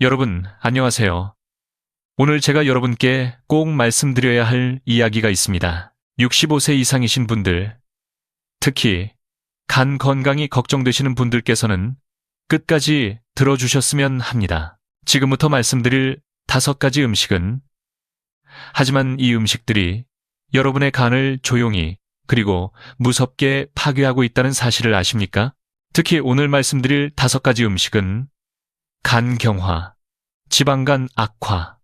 여러분, 안녕하세요. 오늘 제가 여러분께 꼭 말씀드려야 할 이야기가 있습니다. 65세 이상이신 분들, 특히 간 건강이 걱정되시는 분들께서는 끝까지 들어주셨으면 합니다. 지금부터 말씀드릴 다섯 가지 음식은 하지만 이 음식들이 여러분의 간을 조용히 그리고 무섭게 파괴하고 있다는 사실을 아십니까? 특히 오늘 말씀드릴 다섯 가지 음식은 간 경화, 지방간 악화,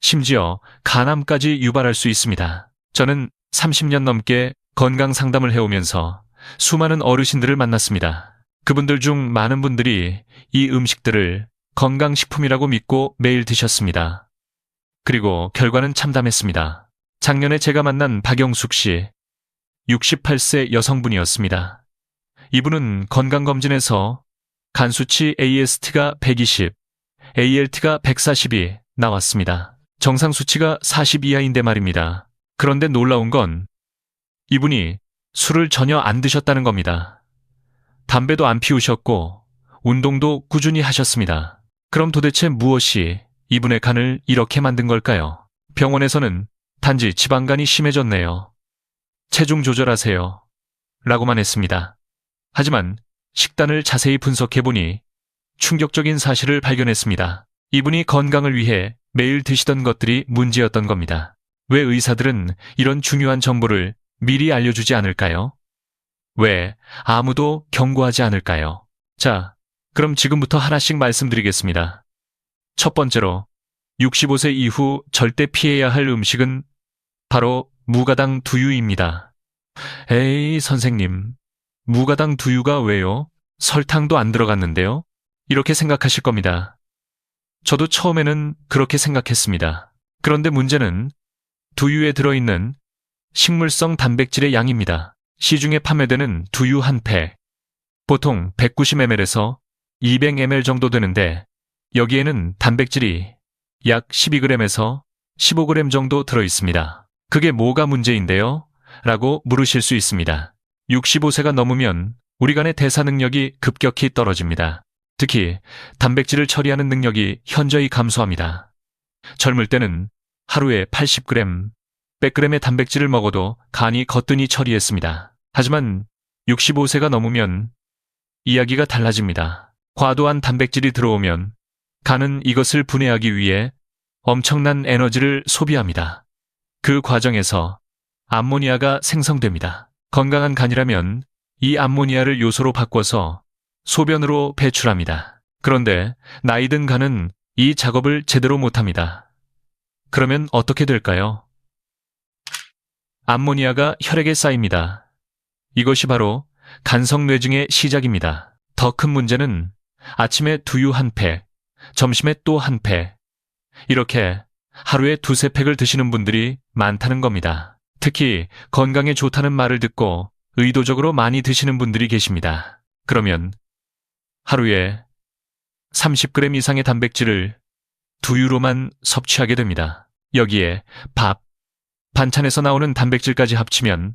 심지어 간암까지 유발할 수 있습니다. 저는 30년 넘게 건강 상담을 해오면서 수많은 어르신들을 만났습니다. 그분들 중 많은 분들이 이 음식들을 건강식품이라고 믿고 매일 드셨습니다. 그리고 결과는 참담했습니다. 작년에 제가 만난 박영숙 씨, 68세 여성분이었습니다. 이분은 건강검진에서 간수치 AST가 120, ALT가 140이 나왔습니다. 정상 수치가 40 이하인데 말입니다. 그런데 놀라운 건 이분이 술을 전혀 안 드셨다는 겁니다. 담배도 안 피우셨고 운동도 꾸준히 하셨습니다. 그럼 도대체 무엇이 이분의 간을 이렇게 만든 걸까요? 병원에서는 단지 지방간이 심해졌네요. 체중 조절하세요. 라고만 했습니다. 하지만 식단을 자세히 분석해보니 충격적인 사실을 발견했습니다. 이분이 건강을 위해 매일 드시던 것들이 문제였던 겁니다. 왜 의사들은 이런 중요한 정보를 미리 알려주지 않을까요? 왜 아무도 경고하지 않을까요? 자, 그럼 지금부터 하나씩 말씀드리겠습니다. 첫 번째로 65세 이후 절대 피해야 할 음식은 바로 무가당 두유입니다. 에이, 선생님. 무가당 두유가 왜요? 설탕도 안 들어갔는데요? 이렇게 생각하실 겁니다. 저도 처음에는 그렇게 생각했습니다. 그런데 문제는 두유에 들어있는 식물성 단백질의 양입니다. 시중에 판매되는 두유 한 팩, 보통 190ml에서 200ml 정도 되는데 여기에는 단백질이 약 12g에서 15g 정도 들어 있습니다. 그게 뭐가 문제인데요? 라고 물으실 수 있습니다. 65세가 넘으면 우리 간의 대사 능력이 급격히 떨어집니다. 특히 단백질을 처리하는 능력이 현저히 감소합니다. 젊을 때는 하루에 80g, 100g의 단백질을 먹어도 간이 거뜬히 처리했습니다. 하지만 65세가 넘으면 이야기가 달라집니다. 과도한 단백질이 들어오면 간은 이것을 분해하기 위해 엄청난 에너지를 소비합니다. 그 과정에서 암모니아가 생성됩니다. 건강한 간이라면 이 암모니아를 요소로 바꿔서 소변으로 배출합니다. 그런데 나이 든 간은 이 작업을 제대로 못합니다. 그러면 어떻게 될까요? 암모니아가 혈액에 쌓입니다. 이것이 바로 간성뇌증의 시작입니다. 더 큰 문제는 아침에 두유 한 팩, 점심에 또 한 팩, 이렇게 하루에 두세 팩을 드시는 분들이 많다는 겁니다. 특히 건강에 좋다는 말을 듣고 의도적으로 많이 드시는 분들이 계십니다. 그러면 하루에 30g 이상의 단백질을 두유로만 섭취하게 됩니다. 여기에 밥, 반찬에서 나오는 단백질까지 합치면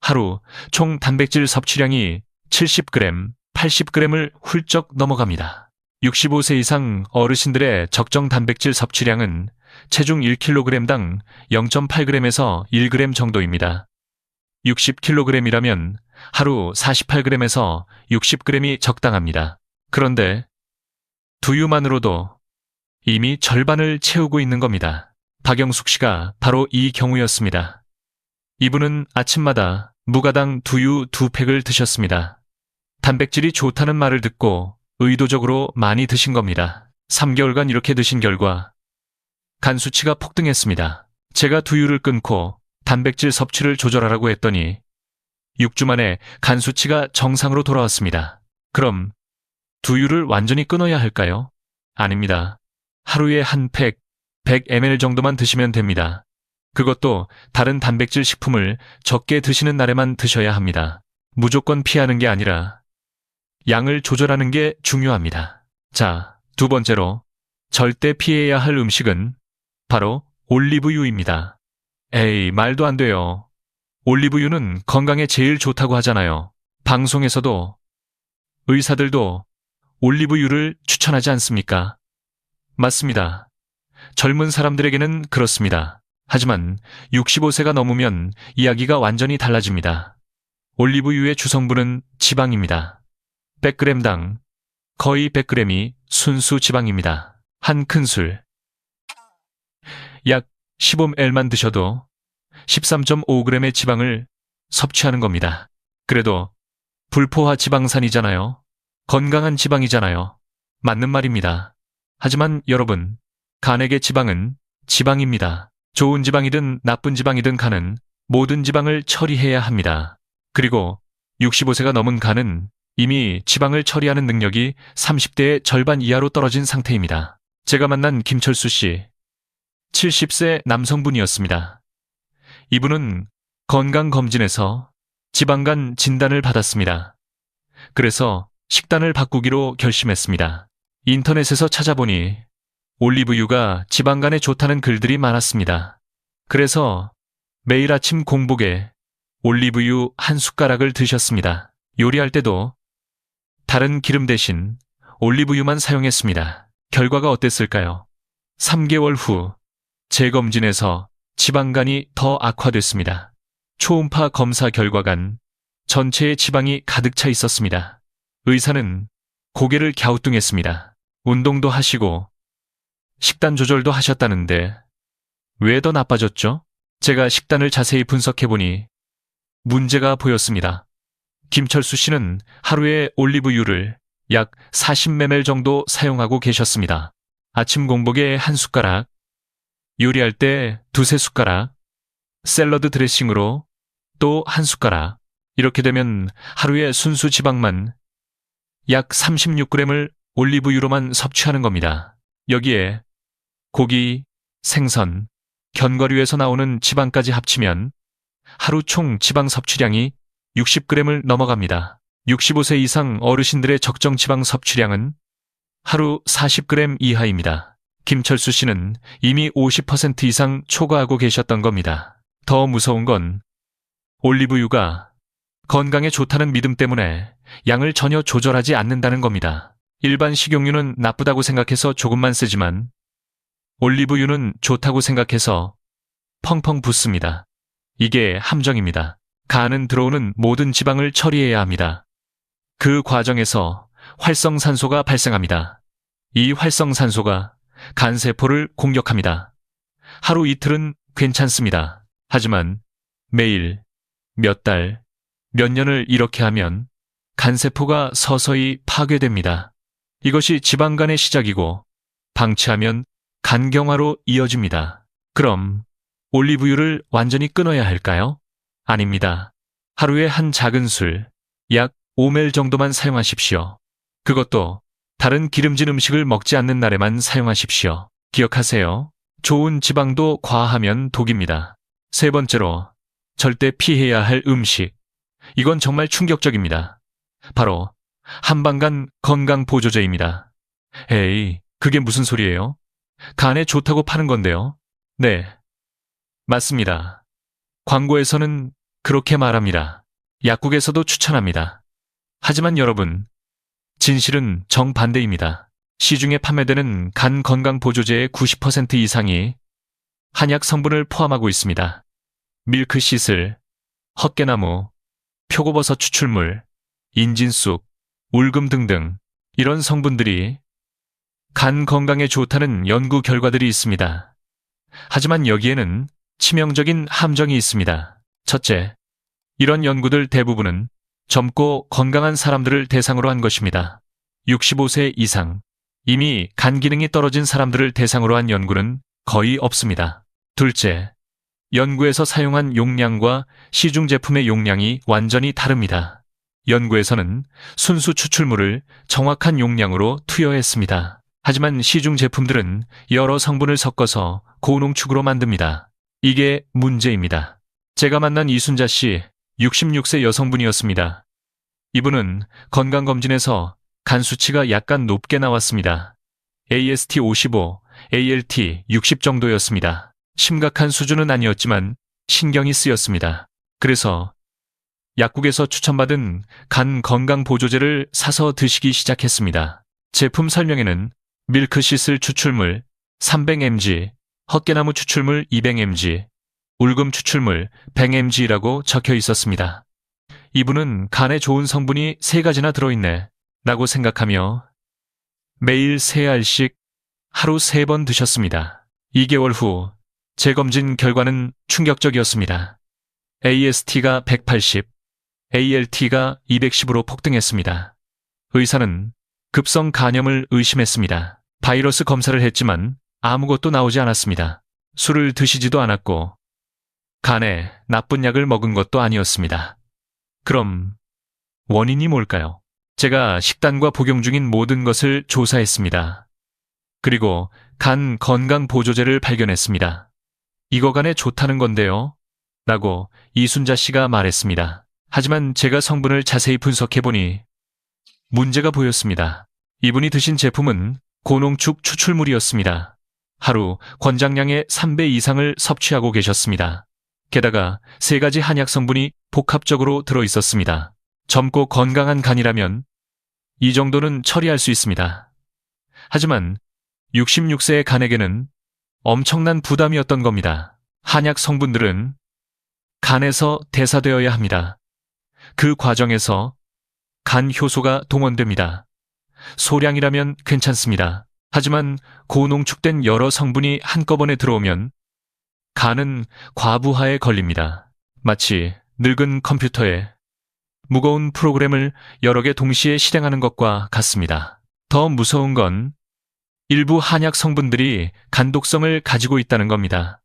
하루 총 단백질 섭취량이 70g, 80g을 훌쩍 넘어갑니다. 65세 이상 어르신들의 적정 단백질 섭취량은 체중 1kg당 0.8g에서 1g 정도입니다. 60kg이라면 하루 48g에서 60g이 적당합니다. 그런데 두유만으로도 이미 절반을 채우고 있는 겁니다. 박영숙 씨가 바로 이 경우였습니다. 이분은 아침마다 무가당 두유 두 팩을 드셨습니다. 단백질이 좋다는 말을 듣고 의도적으로 많이 드신 겁니다. 3개월간 이렇게 드신 결과 간 수치가 폭등했습니다. 제가 두유를 끊고 단백질 섭취를 조절하라고 했더니 6주 만에 간 수치가 정상으로 돌아왔습니다. 그럼 두유를 완전히 끊어야 할까요? 아닙니다. 하루에 한 팩, 100ml 정도만 드시면 됩니다. 그것도 다른 단백질 식품을 적게 드시는 날에만 드셔야 합니다. 무조건 피하는 게 아니라 양을 조절하는 게 중요합니다. 자, 두 번째로 절대 피해야 할 음식은 바로 올리브유입니다. 에이, 말도 안 돼요. 올리브유는 건강에 제일 좋다고 하잖아요. 방송에서도 의사들도 올리브유를 추천하지 않습니까? 맞습니다. 젊은 사람들에게는 그렇습니다. 하지만 65세가 넘으면 이야기가 완전히 달라집니다. 올리브유의 주성분은 지방입니다. 100g당 거의 100g이 순수 지방입니다. 한 큰술. 약 15ml만 드셔도 13.5g의 지방을 섭취하는 겁니다. 그래도 불포화 지방산이잖아요. 건강한 지방이잖아요. 맞는 말입니다. 하지만 여러분, 간에게 지방은 지방입니다. 좋은 지방이든 나쁜 지방이든 간은 모든 지방을 처리해야 합니다. 그리고 65세가 넘은 간은 이미 지방을 처리하는 능력이 30대의 절반 이하로 떨어진 상태입니다. 제가 만난 김철수 씨, 70세 남성분이었습니다. 이분은 건강검진에서 지방간 진단을 받았습니다. 그래서 식단을 바꾸기로 결심했습니다. 인터넷에서 찾아보니 올리브유가 지방간에 좋다는 글들이 많았습니다. 그래서 매일 아침 공복에 올리브유 한 숟가락을 드셨습니다. 요리할 때도 다른 기름 대신 올리브유만 사용했습니다. 결과가 어땠을까요? 3개월 후 재검진에서 지방간이 더 악화됐습니다. 초음파 검사 결과간 전체에 지방이 가득 차 있었습니다. 의사는 고개를 갸우뚱했습니다. 운동도 하시고 식단 조절도 하셨다는데 왜 더 나빠졌죠? 제가 식단을 자세히 분석해보니 문제가 보였습니다. 김철수 씨는 하루에 올리브유를 약 40ml 정도 사용하고 계셨습니다. 아침 공복에 한 숟가락, 요리할 때 두세 숟가락, 샐러드 드레싱으로 또 한 숟가락. 이렇게 되면 하루에 순수 지방만 약 36g을 올리브유로만 섭취하는 겁니다. 여기에 고기, 생선, 견과류에서 나오는 지방까지 합치면 하루 총 지방 섭취량이 60g을 넘어갑니다. 65세 이상 어르신들의 적정 지방 섭취량은 하루 40g 이하입니다. 김철수 씨는 이미 50% 이상 초과하고 계셨던 겁니다. 더 무서운 건 올리브유가 건강에 좋다는 믿음 때문에 양을 전혀 조절하지 않는다는 겁니다. 일반 식용유는 나쁘다고 생각해서 조금만 쓰지만 올리브유는 좋다고 생각해서 펑펑 붓습니다. 이게 함정입니다. 간은 들어오는 모든 지방을 처리해야 합니다. 그 과정에서 활성산소가 발생합니다. 이 활성산소가 간세포를 공격합니다. 하루 이틀은 괜찮습니다. 하지만 매일, 몇 달, 몇 년을 이렇게 하면 간세포가 서서히 파괴됩니다. 이것이 지방간의 시작이고 방치하면 간경화로 이어집니다. 그럼 올리브유를 완전히 끊어야 할까요? 아닙니다. 하루에 한 작은 술, 약 5멜 정도만 사용하십시오. 그것도 다른 기름진 음식을 먹지 않는 날에만 사용하십시오. 기억하세요. 좋은 지방도 과하면 독입니다. 세 번째로, 절대 피해야 할 음식. 이건 정말 충격적입니다. 바로, 한방간 건강 보조제입니다. 에이, 그게 무슨 소리예요? 간에 좋다고 파는 건데요. 네. 맞습니다. 광고에서는 그렇게 말합니다. 약국에서도 추천합니다. 하지만 여러분, 진실은 정반대입니다. 시중에 판매되는 간 건강 보조제의 90% 이상이 한약 성분을 포함하고 있습니다. 밀크시슬, 헛개나무, 표고버섯 추출물, 인진쑥, 울금 등등 이런 성분들이 간 건강에 좋다는 연구 결과들이 있습니다. 하지만 여기에는 치명적인 함정이 있습니다. 첫째, 이런 연구들 대부분은 젊고 건강한 사람들을 대상으로 한 것입니다. 65세 이상, 이미 간 기능이 떨어진 사람들을 대상으로 한 연구는 거의 없습니다. 둘째, 연구에서 사용한 용량과 시중 제품의 용량이 완전히 다릅니다. 연구에서는 순수 추출물을 정확한 용량으로 투여했습니다. 하지만 시중 제품들은 여러 성분을 섞어서 고농축으로 만듭니다. 이게 문제입니다. 제가 만난 이순자 씨, 66세 여성분이었습니다. 이분은 건강검진에서 간 수치가 약간 높게 나왔습니다. AST 55, ALT 60 정도였습니다. 심각한 수준은 아니었지만 신경이 쓰였습니다. 그래서 약국에서 추천받은 간 건강 보조제를 사서 드시기 시작했습니다. 제품 설명에는 밀크시슬 추출물 300mg, 헛개나무 추출물 200mg, 울금 추출물 100mg라고 적혀 있었습니다. 이분은 간에 좋은 성분이 세 가지나 들어있네 라고 생각하며 매일 세 알씩 하루 세 번 드셨습니다. 2개월 후 재검진 결과는 충격적이었습니다. AST가 180, ALT가 210으로 폭등했습니다. 의사는 급성 간염을 의심했습니다. 바이러스 검사를 했지만 아무것도 나오지 않았습니다. 술을 드시지도 않았고 간에 나쁜 약을 먹은 것도 아니었습니다. 그럼 원인이 뭘까요? 제가 식단과 복용 중인 모든 것을 조사했습니다. 그리고 간 건강 보조제를 발견했습니다. 이거 간에 좋다는 건데요. 라고 이순자 씨가 말했습니다. 하지만 제가 성분을 자세히 분석해보니 문제가 보였습니다. 이분이 드신 제품은 고농축 추출물이었습니다. 하루 권장량의 3배 이상을 섭취하고 계셨습니다. 게다가 세 가지 한약 성분이 복합적으로 들어 있었습니다. 젊고 건강한 간이라면 이 정도는 처리할 수 있습니다. 하지만 66세의 간에게는 엄청난 부담이었던 겁니다. 한약 성분들은 간에서 대사되어야 합니다. 그 과정에서 간 효소가 동원됩니다. 소량이라면 괜찮습니다. 하지만 고농축된 여러 성분이 한꺼번에 들어오면 간은 과부하에 걸립니다. 마치 늙은 컴퓨터에 무거운 프로그램을 여러 개 동시에 실행하는 것과 같습니다. 더 무서운 건 일부 한약 성분들이 간독성을 가지고 있다는 겁니다.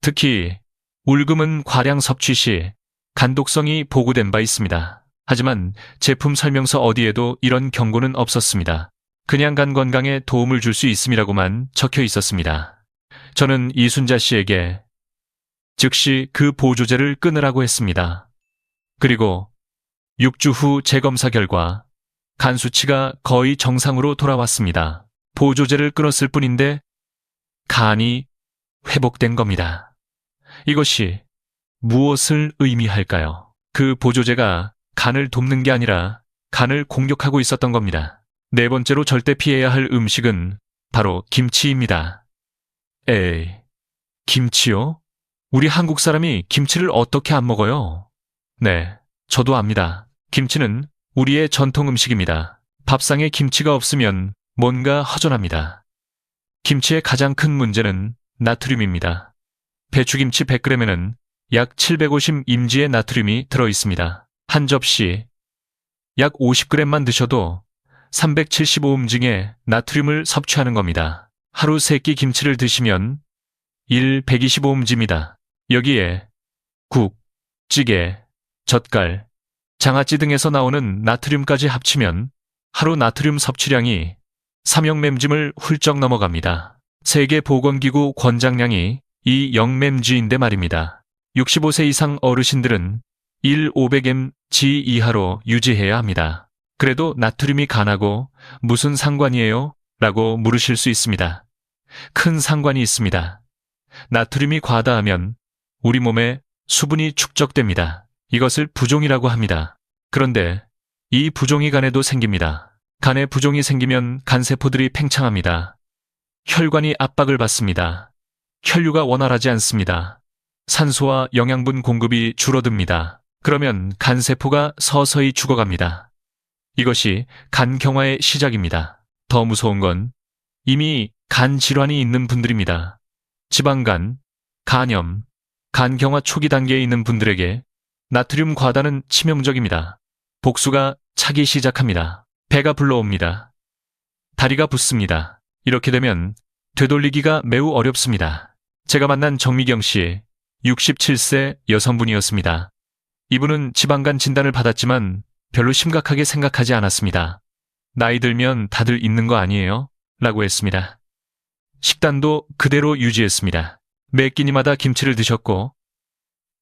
특히 울금은 과량 섭취 시 간독성이 보고된 바 있습니다. 하지만 제품 설명서 어디에도 이런 경고는 없었습니다. 그냥 간 건강에 도움을 줄 수 있음이라고만 적혀 있었습니다. 저는 이순자 씨에게 즉시 그 보조제를 끊으라고 했습니다. 그리고 6주 후 재검사 결과 간 수치가 거의 정상으로 돌아왔습니다. 보조제를 끊었을 뿐인데 간이 회복된 겁니다. 이것이 무엇을 의미할까요? 그 보조제가 간을 돕는 게 아니라 간을 공격하고 있었던 겁니다. 네 번째로 절대 피해야 할 음식은 바로 김치입니다. 에이, 김치요? 우리 한국 사람이 김치를 어떻게 안 먹어요? 네, 저도 압니다. 김치는 우리의 전통 음식입니다. 밥상에 김치가 없으면 뭔가 허전합니다. 김치의 가장 큰 문제는 나트륨입니다. 배추김치 100g에는 약 750 임지의 나트륨이 들어 있습니다. 한 접시 약 50g만 드셔도 375음증의 나트륨을 섭취하는 겁니다. 하루 3끼 김치를 드시면 1 125음지입니다. 여기에 국, 찌개, 젓갈, 장아찌 등에서 나오는 나트륨까지 합치면 하루 나트륨 섭취량이 삼형맴짐을 훌쩍 넘어갑니다. 세계보건기구 권장량이 이 0맴지인데 말입니다. 65세 이상 어르신들은 1 500mg 이하로 유지해야 합니다. 그래도 나트륨이 간하고 무슨 상관이에요? 라고 물으실 수 있습니다. 큰 상관이 있습니다. 나트륨이 과다하면 우리 몸에 수분이 축적됩니다. 이것을 부종이라고 합니다. 그런데 이 부종이 간에도 생깁니다. 간에 부종이 생기면 간세포들이 팽창합니다. 혈관이 압박을 받습니다. 혈류가 원활하지 않습니다. 산소와 영양분 공급이 줄어듭니다. 그러면 간세포가 서서히 죽어갑니다. 이것이 간경화의 시작입니다. 더 무서운 건 이미 간 질환이 있는 분들입니다. 지방간, 간염, 간경화 초기 단계에 있는 분들에게 나트륨 과다는 치명적입니다. 복수가 차기 시작합니다. 배가 불러옵니다. 다리가 붓습니다. 이렇게 되면 되돌리기가 매우 어렵습니다. 제가 만난 정미경 씨, 67세 여성분이었습니다. 이분은 지방간 진단을 받았지만 별로 심각하게 생각하지 않았습니다. 나이 들면 다들 있는 거 아니에요? 라고 했습니다. 식단도 그대로 유지했습니다. 매 끼니마다 김치를 드셨고,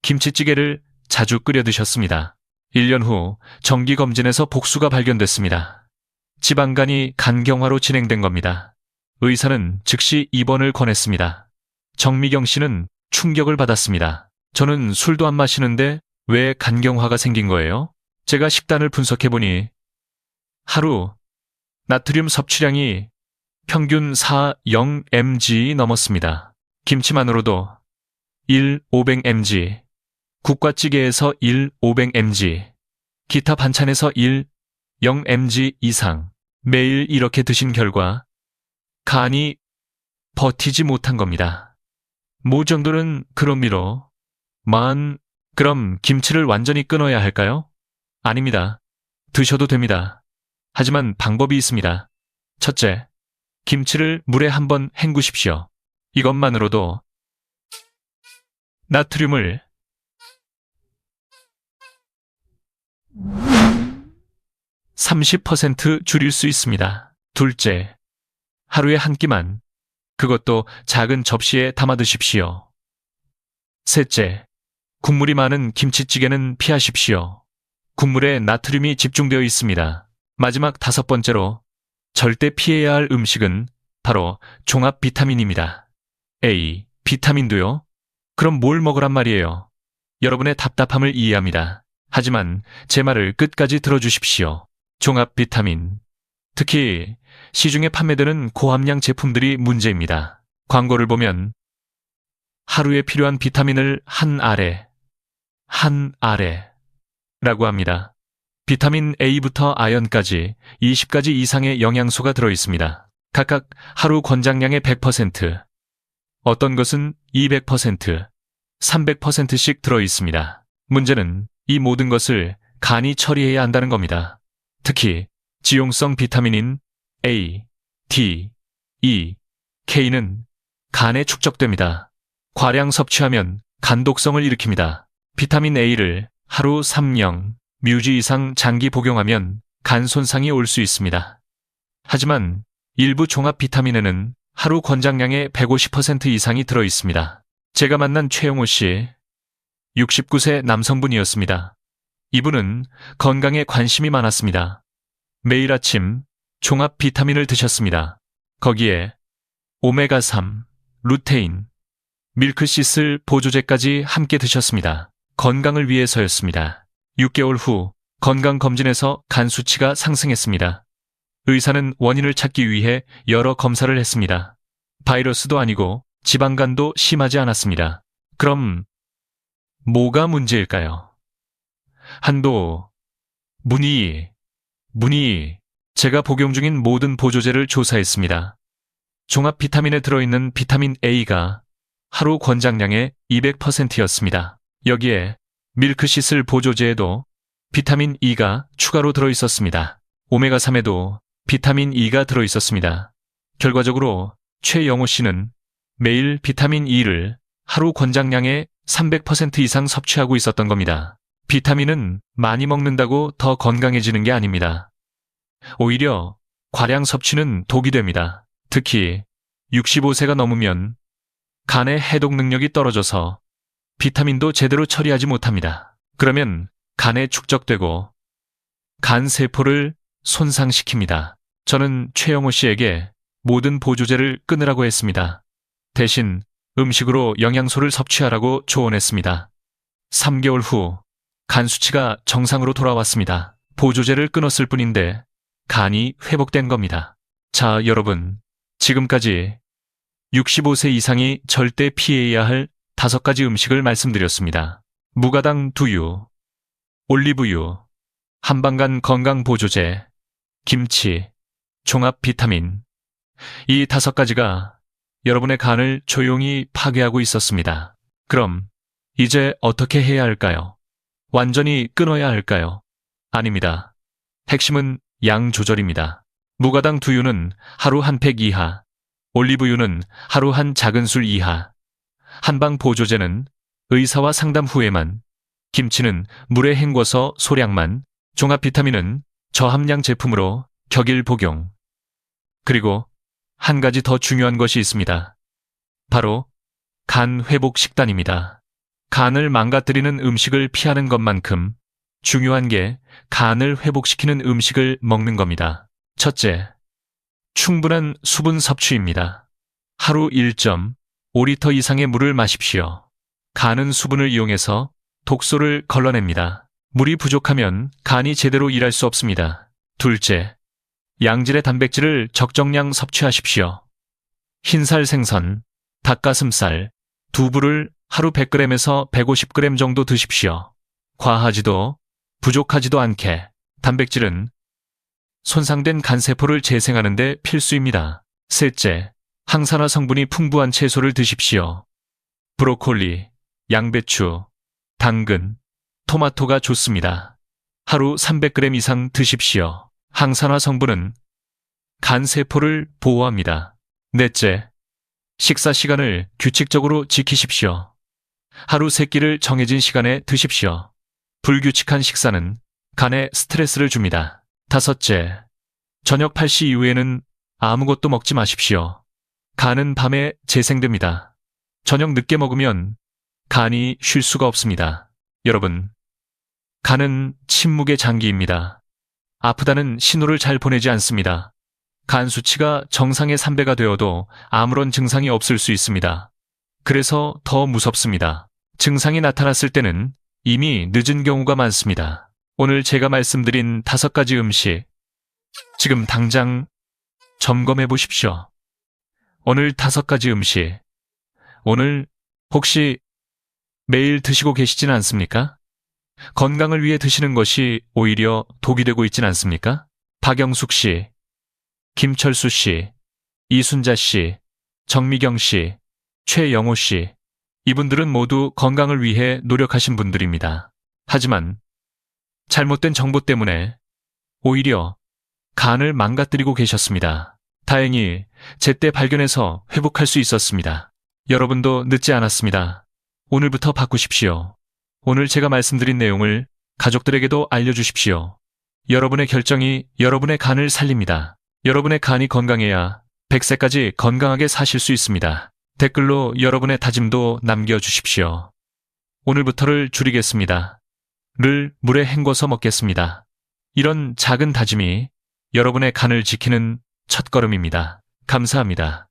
김치찌개를 자주 끓여 드셨습니다. 1년 후 정기검진에서 복수가 발견됐습니다. 지방간이 간경화로 진행된 겁니다. 의사는 즉시 입원을 권했습니다. 정미경 씨는 충격을 받았습니다. 저는 술도 안 마시는데 왜 간경화가 생긴 거예요? 제가 식단을 분석해보니 하루 나트륨 섭취량이 평균 4.0mg 넘었습니다. 김치만으로도 1.500mg, 국과찌개에서 1.500mg, 기타 반찬에서 1.0mg 이상 매일 이렇게 드신 결과 간이 버티지 못한 겁니다. 모 정도는 그럼미로 만 그럼 김치를 완전히 끊어야 할까요? 아닙니다. 드셔도 됩니다. 하지만 방법이 있습니다. 첫째, 김치를 물에 한번 헹구십시오. 이것만으로도 나트륨을 30% 줄일 수 있습니다. 둘째, 하루에 한 끼만, 그것도 작은 접시에 담아 드십시오. 셋째, 국물이 많은 김치찌개는 피하십시오. 국물에 나트륨이 집중되어 있습니다. 마지막 다섯 번째로 절대 피해야 할 음식은 바로 종합 비타민입니다. A. 비타민도요? 그럼 뭘 먹으란 말이에요? 여러분의 답답함을 이해합니다. 하지만 제 말을 끝까지 들어주십시오. 종합 비타민. 특히 시중에 판매되는 고함량 제품들이 문제입니다. 광고를 보면 하루에 필요한 비타민을 한 알에, 한 알에 라고 합니다. 비타민 A부터 아연까지 20가지 이상의 영양소가 들어 있습니다. 각각 하루 권장량의 100%, 어떤 것은 200%, 300%씩 들어 있습니다. 문제는 이 모든 것을 간이 처리해야 한다는 겁니다. 특히 지용성 비타민인 A, D, E, K는 간에 축적됩니다. 과량 섭취하면 간독성을 일으킵니다. 비타민 A를 하루 3령, 뮤지 이상 장기 복용하면 간 손상이 올 수 있습니다. 하지만 일부 종합 비타민에는 하루 권장량의 150% 이상이 들어 있습니다. 제가 만난 최영호 씨, 69세 남성분이었습니다. 이분은 건강에 관심이 많았습니다. 매일 아침 종합 비타민을 드셨습니다. 거기에 오메가3, 루테인, 밀크시슬 보조제까지 함께 드셨습니다. 건강을 위해서였습니다. 6개월 후 건강검진에서 간 수치가 상승했습니다. 의사는 원인을 찾기 위해 여러 검사를 했습니다. 바이러스도 아니고 지방간도 심하지 않았습니다. 그럼 뭐가 문제일까요? 한도, 문의, 문의, 제가 복용 중인 모든 보조제를 조사했습니다. 종합 비타민에 들어있는 비타민 A가 하루 권장량의 200%였습니다. 여기에 밀크시슬 보조제에도 비타민 E가 추가로 들어있었습니다. 오메가3에도 비타민 E가 들어있었습니다. 결과적으로 최영호 씨는 매일 비타민 E를 하루 권장량의 300% 이상 섭취하고 있었던 겁니다. 비타민은 많이 먹는다고 더 건강해지는 게 아닙니다. 오히려 과량 섭취는 독이 됩니다. 특히 65세가 넘으면 간의 해독 능력이 떨어져서 비타민도 제대로 처리하지 못합니다. 그러면 간에 축적되고 간 세포를 손상시킵니다. 저는 최영호 씨에게 모든 보조제를 끊으라고 했습니다. 대신 음식으로 영양소를 섭취하라고 조언했습니다. 3개월 후 간 수치가 정상으로 돌아왔습니다. 보조제를 끊었을 뿐인데 간이 회복된 겁니다. 자, 여러분. 지금까지 65세 이상이 절대 피해야 할 다섯 가지 음식을 말씀드렸습니다. 무가당 두유, 올리브유, 한방간 건강보조제, 김치, 종합 비타민. 이 다섯 가지가 여러분의 간을 조용히 파괴하고 있었습니다. 그럼 이제 어떻게 해야 할까요? 완전히 끊어야 할까요? 아닙니다. 핵심은 양 조절입니다. 무가당 두유는 하루 한 팩 이하, 올리브유는 하루 한 작은 술 이하, 한방 보조제는 의사와 상담 후에만, 김치는 물에 헹궈서 소량만, 종합 비타민은 저함량 제품으로 격일 복용. 그리고 한 가지 더 중요한 것이 있습니다. 바로 간 회복 식단입니다. 간을 망가뜨리는 음식을 피하는 것만큼 중요한 게 간을 회복시키는 음식을 먹는 겁니다. 첫째, 충분한 수분 섭취입니다. 하루 1.5리터 이상의 물을 마십시오. 간은 수분을 이용해서 독소를 걸러냅니다. 물이 부족하면 간이 제대로 일할 수 없습니다. 둘째, 양질의 단백질을 적정량 섭취하십시오. 흰살 생선, 닭가슴살, 두부를 하루 100g에서 150g 정도 드십시오. 과하지도 부족하지도 않게 단백질은 손상된 간세포를 재생하는 데 필수입니다. 셋째, 항산화 성분이 풍부한 채소를 드십시오. 브로콜리, 양배추, 당근, 토마토가 좋습니다. 하루 300g 이상 드십시오. 항산화 성분은 간세포를 보호합니다. 넷째, 식사 시간을 규칙적으로 지키십시오. 하루 세 끼를 정해진 시간에 드십시오. 불규칙한 식사는 간에 스트레스를 줍니다. 다섯째, 저녁 8시 이후에는 아무것도 먹지 마십시오. 간은 밤에 재생됩니다. 저녁 늦게 먹으면 간이 쉴 수가 없습니다. 여러분, 간은 침묵의 장기입니다. 아프다는 신호를 잘 보내지 않습니다. 간 수치가 정상의 3배가 되어도 아무런 증상이 없을 수 있습니다. 그래서 더 무섭습니다. 증상이 나타났을 때는 이미 늦은 경우가 많습니다. 오늘 제가 말씀드린 다섯 가지 음식, 지금 당장 점검해 보십시오. 오늘 다섯 가지 음식, 오늘 혹시 매일 드시고 계시진 않습니까? 건강을 위해 드시는 것이 오히려 독이 되고 있진 않습니까? 박영숙 씨, 김철수 씨, 이순자 씨, 정미경 씨, 최영호 씨, 이분들은 모두 건강을 위해 노력하신 분들입니다. 하지만 잘못된 정보 때문에 오히려 간을 망가뜨리고 계셨습니다. 다행히 제때 발견해서 회복할 수 있었습니다. 여러분도 늦지 않았습니다. 오늘부터 바꾸십시오. 오늘 제가 말씀드린 내용을 가족들에게도 알려주십시오. 여러분의 결정이 여러분의 간을 살립니다. 여러분의 간이 건강해야 100세까지 건강하게 사실 수 있습니다. 댓글로 여러분의 다짐도 남겨주십시오. 오늘부터를 줄이겠습니다. 를 물에 헹궈서 먹겠습니다. 이런 작은 다짐이 여러분의 간을 지키는 첫걸음입니다. 감사합니다.